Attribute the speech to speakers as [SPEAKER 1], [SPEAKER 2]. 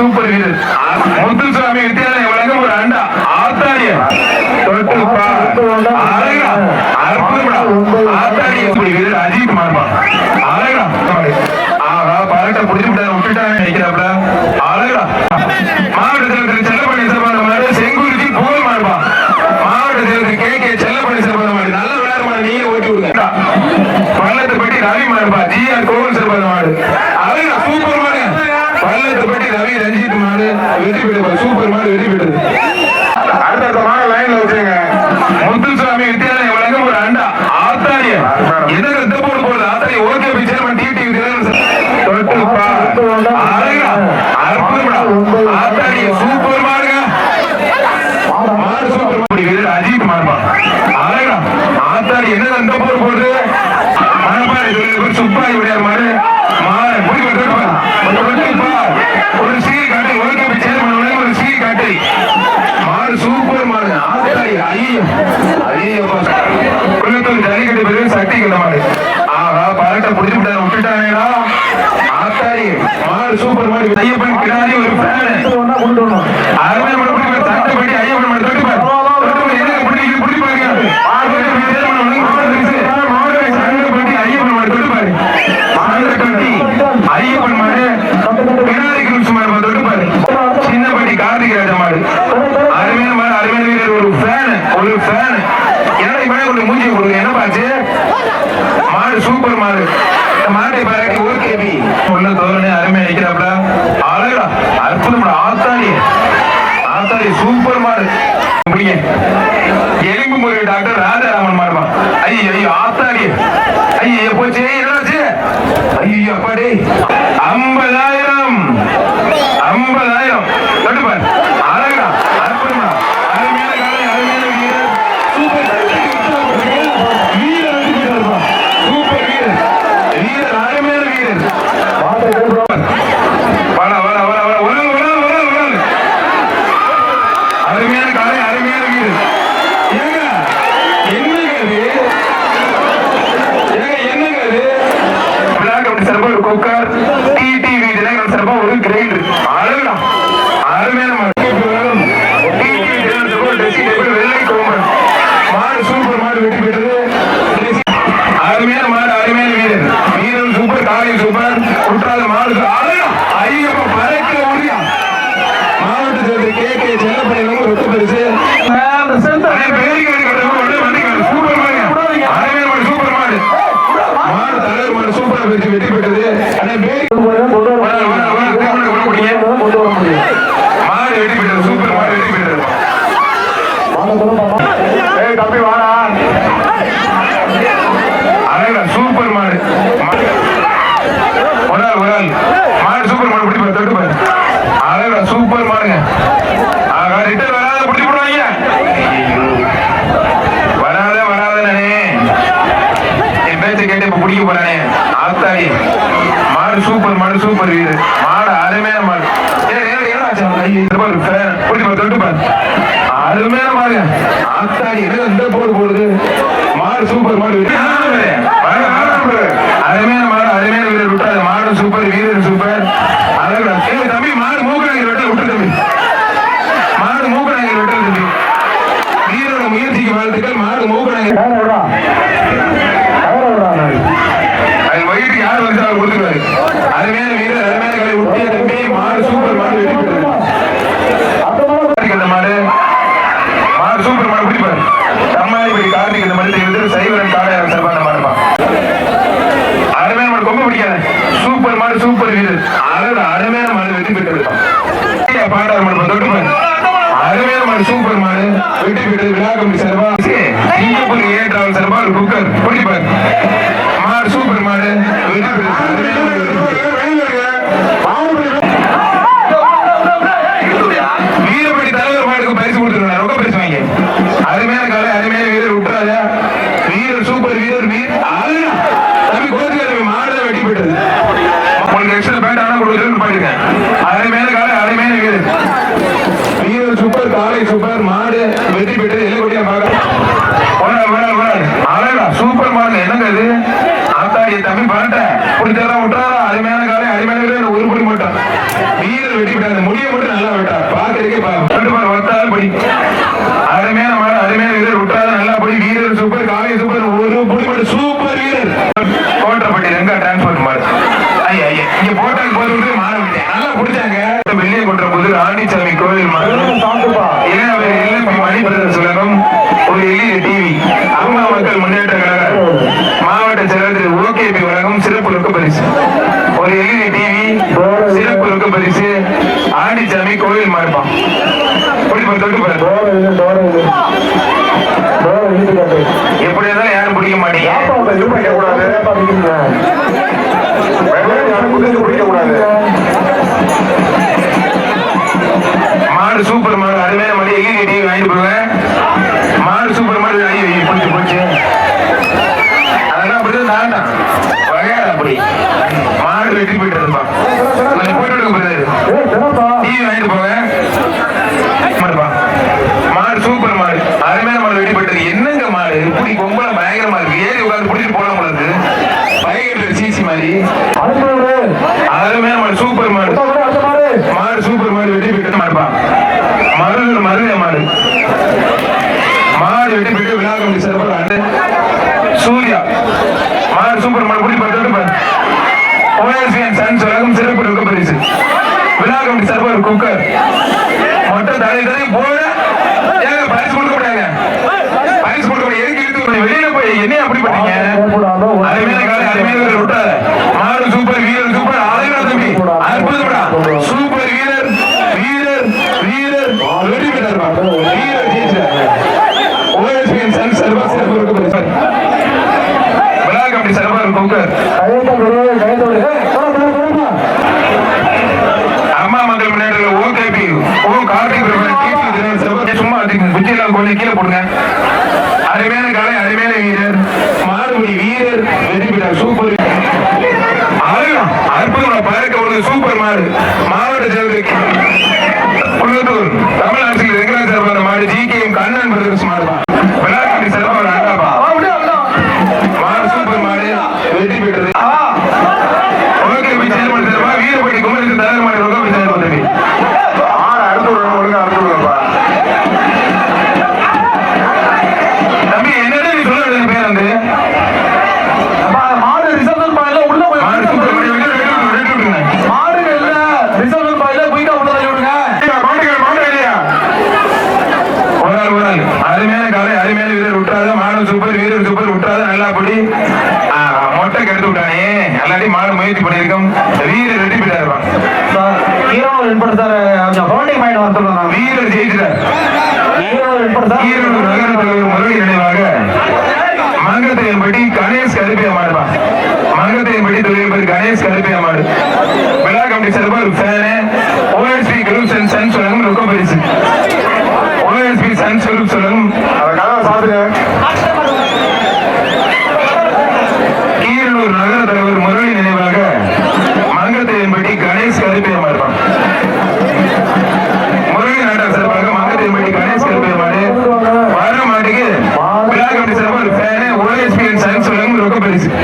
[SPEAKER 1] Super வீரர் முத்துசாமி வித்தியாலயம் வழங்கும் ஒரு அண்டா ஆத்தாடிய தொட்டு வீரர் அஜித் மார்பா அழகா புடிச்சு விட்டாரு விட்டுட்டாங்க நினைக்கிறாப்ல. அழகா. மாவட்டத்தில் திரு செல்லப்பள்ளி சிறப்பான மாடு செங்குருதி புகழ் மார்பா மாவட்டத்தில் கே கே செல்லப்பள்ளி சிறப்பான மாடு நல்ல விளையாடு நீங்க ஓட்டி விடுங்க பள்ளத்துப்பட்டி ரவி கோவில் சிறப்பான மாடு அழகா சூப்பர் மாடு பள்ளத்துப்பட்டி ரவி ரஞ்சித் மாடு வெற்றி பெற்று சூப்பர் மாடு வெற்றி பெற்றது அடுத்தடுத்த மாடு லைன்ல வச்சுங்க முத்துசாமி வித்தியாலயம் வழங்கும் ஒரு அண்டா ஆத்தாரிய எதுக்கு இந்த போடு போடுது ஆத்தாரிய ஓகே பி சேர்மன் டிடி தொட்டு பா அழகா அற்புதம்டா ஆத்தாரிய சூப்பர் மாடுங்க மாடு சூப்பர் மாடு வீரர் அஜித் மார்பா அழகா ஆத்தாடி என்ன அந்த போர் போடுது மணப்பாறை தொழில் சுப்பாய் விடையார் மாடு மாடு முடி ஒரு சீர் காட்டு ஒழுங்கு சேர்மன் ஒரு சீர் காட்டு மாடு சூப்பர் மாடு ஆத்தாடி ஐயோ ஐயோ குளத்தூர் ஜல்லிக்கட்டு பிறகு சக்தி கண்ட மாடு ஆஹா பரட்ட புடிச்சு விட்டாரு விட்டுட்டாங்களா ஆத்தாடி மாடு சூப்பர் மாடு ஐயப்பன் கிடாரி ஒரு ஃபேனு அருமை மாடு பிடிப்பாரு சட்டப்படி ஐயப்பன் என்ன ஐயப்பன் தொட்டு பாரு ஐயப்பன் மாடு தொட்டு பாரு சின்னப்பட்டி கார்த்திகை ராஜா மாடு அருமையான மாடு அருமையான வீரர் ஒரு ஃபேன் ஒரு ஃபேன் என்னடா இவனே மூஞ்சி கொடுங்க என்ன பாச்சு மாடு சூப்பர் மாடு. மாட்டை பாராட்டி ஒரு கேபி உள்ள தோரணை அருமையா நிக்கிறாப்ல அழகா அற்புதம் ஆத்தாடி. ஆத்தாடி சூப்பர் மாடு. முடிங்க. எலும்பு முறை டாக்டர் ராஜாராமன் மாடுமா ஐயோ ஐயோ ஆத்தாடி. ஐயோ போச்சு. என்னாச்சு ஐயோ அப்பாடி ஐம்பதாயிரம். ஐம்பதாயிரம். கட்டுப்பாடு. அருமையான காலை அருமையான வீரர் ஏங்க என்னங்க இது ஏங்க என்னங்க இது பிளாக் அப்படி சிறப்பா ஒரு குக்கர் டிடிவி தினகரன் சிறப்பா ஒரு கிரைண்டர் அழகுடா அருமையான மாடு டிடிவி தினகரன் சிறப்பா ஒரு dressing table, வெள்ளை கோமன் மாடு சூப்பர் மாடு வெற்றி பெற்றது அருமையான மாடு அருமையான வீரர் வீரர் சூப்பர் காலை சூப்பர் குற்றால மாடு சூப்பர். அழகா ஐயப்பா பறக்க முடியா மாவட்ட சேர்ந்து கே கே செல்லப்பள்ளி நம்ம ரொட்டு பரிசு அண்ணே, பேருக்கு எடுக்கிறவங்க உடனே வந்துங்க. சூப்பர் மாடு. அருமையான மாடு, சூப்பர் மாடு. மாடு தலைவர் மாடு சூப்பரா வெற்றி வெற்றி பெற்றது அண்ணே, பேருக்கு வர, வர, வர, திருமணம் கொண்டு போட்டீங்க. மாடு வெற்றி பெற்றது சூப்பர் மாடு வெற்றி பெற்றது ஏய் தம்பி வாடா அழகா சூப்பர் மாடு. ஒரு ஆள் ஒரு ஆள். மாடு சூப்பர் மாடு பிடிப்பாரு தொட்டு பாரு. அழகா சூப்பர் மாடுங்க. ஆகா ரிட்டர் வராத பிடிச்சி போடுவாங்க வராத வராத நானே. என் பேச்சை கேட்டு இப்ப பிடிக்க போறானே. ஆத்தாடி. மாடு சூப்பர் மாடு சூப்பர் வீடு. மாடு அருமையான மாடு. ஏய், என்ன ஆச்சு அவன் கை? இது பாரு, fan. பிடிச்சு பாரு, தொட்டு பாரு. அருமையான மாடுங்க. ஆத்தாடி இந்த போடு போடுது? மாடு சூப்பர் மாடு வீடு. வாங்க, வாங்க. அருமையான மாடு அருமையான வீரர் விட்டாரு மாடு சூப்பர் வீரர் சூப்பர் அழகா ஏய் தம்பி மாடு மூக்கணாங்கி வெட்ட விட்டு தம்பி மாடு மூக்கணாங்கி வெட்ட தம்பி வீரோட முயற்சிக்கு வாழ்த்துக்கள் மாடு மூக்கணாங்கி அது வயிறு யார் வந்து அவர் கொடுத்துருவாரு அருமையான வீரர் அருமையான கலை உட்டிய தம்பி மாடு சூப்பர் மாடு வெற்றி பெற்றது அந்த மாடு மாடு சூப்பர் மாடு பிடிப்பாரு தம்மாதிபதி கார்த்திக் இந்த மாதிரி வந்து சைவரன் காளையார் சிறப்பான மாடுப்பா அருமையான மாடு கொம்ப பிடிக்காத சூப்பர் மாடு சூப்பர் வீரர் அழகு அருமையான மாடு வெற்றி பெற்றது பாண்டார் மாடு தொட்டு அருமையான மாடு சூப்பர் மாடு. வெற்றி பெற்றது விழா கம்பி சார்பா. சிங்கப்பூர் ஏ டிராவல் சார்பா ஒரு குக்கர் பிடிப்பாரு மாடு சூப்பர் மாடு. வெற்றி பெற்றது காலை சூப்பர் மாடு வெற்றி பெற்று எல்லக்கூடிய என்னங்க இது? ஆத்தாடி தம்பி பாட்டேன் பிடிச்சதா விட்டாரா அருமையான காலை அருமையான ஒரு படி மாட்டான் வீரர் வெட்டி விட்டாரு முடிய மட்டும் நல்லா விட்டார். பாக்குறதுக்கே ரெண்டு பாரு வந்தாலும் படி. அருமையான மாட்டீங்க மாடு சூப்பர் மாடு அருமையான மாடு. வாங்கிட்டு போங்க மாடு சூப்பர் மாடு ஐயோ போச்சு போச்சு அதெல்லாம் அப்படிதான் அப்படி. மாடு வெட்டி போயிட்டு இருப்பா போயிட்டு பிரதர் டிவி வாங்கிட்டு மாடுப்பா. மாடு சூப்பர் மாடு. அருமையான மாடு வெட்டி போயிட்டு. என்னங்க மாடு? இப்படி பொம்பளை பயங்கரமா இருக்கு. ஏறி உட்காந்து பிடிச்சிட்டு போலாம் மாதிரி அருமையான மாடு சூப்பர் மாடு மாடு சூப்பர் மாடு வெட்டி போயிட்டு மாடுப்பா மருது மருத மாடு மாடு வெட்டி போயிட்டு விழா சார்பாக வந்து சூர்யா. மாடு சூப்பர் மாடு குடி பார்த்துட்டு பாரு. ஓஎஸ்பிஎன் சன்ஸ் உலகம் சிறப்பு இருக்க பரிசு. விழா ஒரு குக்கர் மொட்டை தலை தலை போட. ஏங்க பரிசு கொடுக்க மாட்டாங்க. பரிசு கொடுக்க எதுக்கு? வெளியில போய் என்ன அப்படி பண்ணீங்க வீரர் விட்டாரு மாடு சூப்பர் வீரர் சூப்பர் அழகா தம்பி. அற்புதம்டா சூப்பர் வீரர் வீரர் வீரர். வெற்றி பெற்றார் வீரர் ஜெயிச்சார். ஓஎஸ்பிஎன் சன் சர்வா சிறப்பு இருக்க பரிசு விழா கமிட்டி சார்பாக ஒரு குக்கர் அம்மா மண்டல முன்னேற்ற ஓ கார்த்திக் சும்மா கொஞ்சம் கீழே போடுங்க. அருமையான கலை அருமையான வீரர் மாடுபடி வீரர் வெற்றி பெற்றார் சூப்பர் அழகா அற்புதம் பார்க்க ஒரு சூப்பர் மாடு மாவட்ட செயலருக்கு குள்ளத்தூர் தமிழ்நாட்டில் ரெங்கராஜ் சார்பான மாடு G K M Kannan brothers மாடு விளையாட்டு சார்பாக ஒரு அண்ணாப்பா மாடு சூப்பர் மாடு வெற்றி பெற்றது ஓகே போய் செயல்பட சார்பா வீரப்பட்டி குமரத்து தலைவர் மாடு ரோக போய் செயல்பட தம்பி ஆறு அடுத்து விடணும் ஒழுங்கா அடுத்து விடுங்கப்பா தம்பி என்னடா நீ சொல்ல வேண்டிய பேர் வந்து
[SPEAKER 2] மாடு ரிசர்வ் பாயில உள்ள போய்
[SPEAKER 1] மாடு சூப்பர் மாடு வெட்டி விட்டு வெட்டி விட்டுருங்க
[SPEAKER 2] மாடு இல்ல ரிசர்வ் பாயில போயிட்டு உள்ள தள்ளி விடுங்க
[SPEAKER 1] மாட்டுகள் மாடு இல்லையா ஒரு ஆள் ஒரு ஆள் அருமையான காலை அருமையான வீரர் விட்டுறாத மாடு சூப்பர் வீரர் சூப்பர் விட்டுறாத நல்லா படி மொட்டை கெடுத்து விட்டானே. அல்லாட்டி மாடு முயற்சி பண்ணியிருக்கோம். வீரர் வெட்டி போயிட்டாருப்பான்
[SPEAKER 2] சார் ஹீரோ ரெண்டு சார் கொஞ்சம் பவுண்டிங் பாயிண்ட் வர சொல்லுங்க.
[SPEAKER 1] வீரர் ஜெயிச்சிட்டார்.
[SPEAKER 2] ஹீரோ ரெண்டு சார்
[SPEAKER 1] ஈரோடு நகர தலைவர் முரளி நினைவாக.